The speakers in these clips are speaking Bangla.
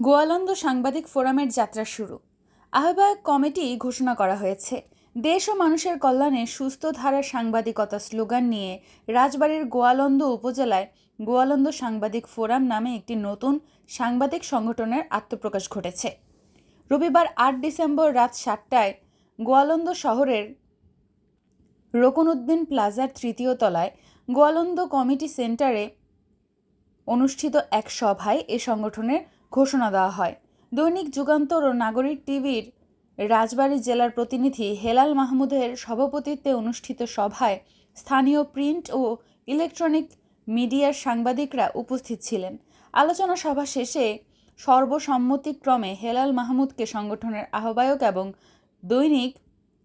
গোয়ালন্দ সাংবাদিক ফোরামের যাত্রা শুরু। আহ্বায়ক কমিটি ঘোষণা করা হয়েছে, দেশ ও মানুষের কল্যাণে সুস্থ ধারার সাংবাদিকতা স্লোগান নিয়ে রাজবাড়ির গোয়ালন্দ উপজেলায় গোয়ালন্দ সাংবাদিক ফোরাম নামে একটি নতুন সাংবাদিক সংগঠনের আত্মপ্রকাশ ঘটেছে। রবিবার আট ডিসেম্বর রাত সাতটায় গোয়ালন্দ শহরের রোকনউদ্দিন প্লাজার তৃতীয় তলায় গোয়ালন্দ কমিটি সেন্টারে অনুষ্ঠিত এক সভায় এ সংগঠনের ঘোষণা দেওয়া হয়। দৈনিক যুগান্তর ও নাগরিক টিভির রাজবাড়ী জেলার প্রতিনিধি হেলাল মাহমুদের সভাপতিত্বে অনুষ্ঠিত সভায় স্থানীয় প্রিন্ট ও ইলেকট্রনিক মিডিয়ার সাংবাদিকরা উপস্থিত ছিলেন। আলোচনা সভা শেষে সর্বসম্মতিক্রমে হেলাল মাহমুদকে সংগঠনের আহ্বায়ক এবং দৈনিক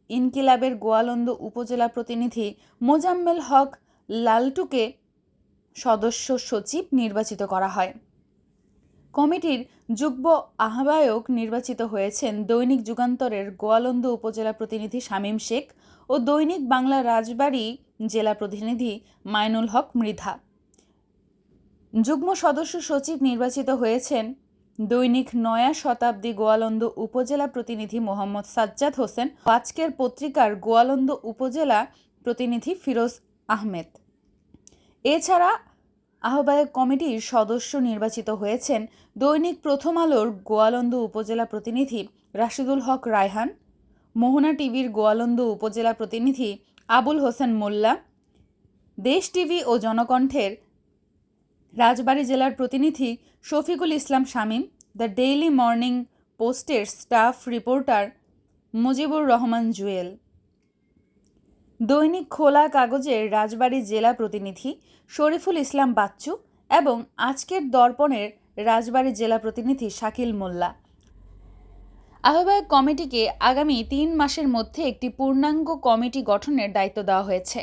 ইনকিলাবের গোয়ালন্দ উপজেলা প্রতিনিধি মোজাম্মেল হক লালটুকে সদস্য সচিব নির্বাচিত করা হয়। কমিটির যুগ্ম আহ্বায়ক নির্বাচিত হয়েছেন দৈনিক যুগান্তরের গোয়ালন্দ উপজেলা প্রতিনিধি শামীম শেখ ও দৈনিক বাংলা রাজবাড়ী জেলা প্রতিনিধি মাইনুল হক মৃধা। যুগ্ম সদস্য সচিব নির্বাচিত হয়েছেন দৈনিক নয়া শতাব্দী গোয়ালন্দ উপজেলা প্রতিনিধি মোহাম্মদ সাজ্জাদ হোসেন। আজকের পত্রিকার গোয়ালন্দ উপজেলা প্রতিনিধি ফিরোজ আহমেদ। এছাড়া আহ্বায়ক কমিটির সদস্য নির্বাচিত হয়েছেন দৈনিক প্রথম আলোর গোয়ালন্দ উপজেলা প্রতিনিধি রাশিদুল হক রায়হান, মোহনা টিভির গোয়ালন্দ উপজেলা প্রতিনিধি আবুল হোসেন মোল্লা, দেশ টিভি ও জনকণ্ঠের রাজবাড়ী জেলার প্রতিনিধি Shafiqul Islam Shamim, the daily morning পোস্টের স্টাফ রিপোর্টার মুজিবুর রহমান জুয়েল। দৈনিক খোলা কাগজের রাজবাড়ী জেলা প্রতিনিধি শরীফুল ইসলাম বাচ্চু এবং আজকের দর্পণের রাজবাড়ী জেলা প্রতিনিধি শাকিল মোল্লা। আহ্বায়ক কমিটিকে আগামী তিন মাসের মধ্যে একটি পূর্ণাঙ্গ কমিটি গঠনের দায়িত্ব দেওয়া হয়েছে।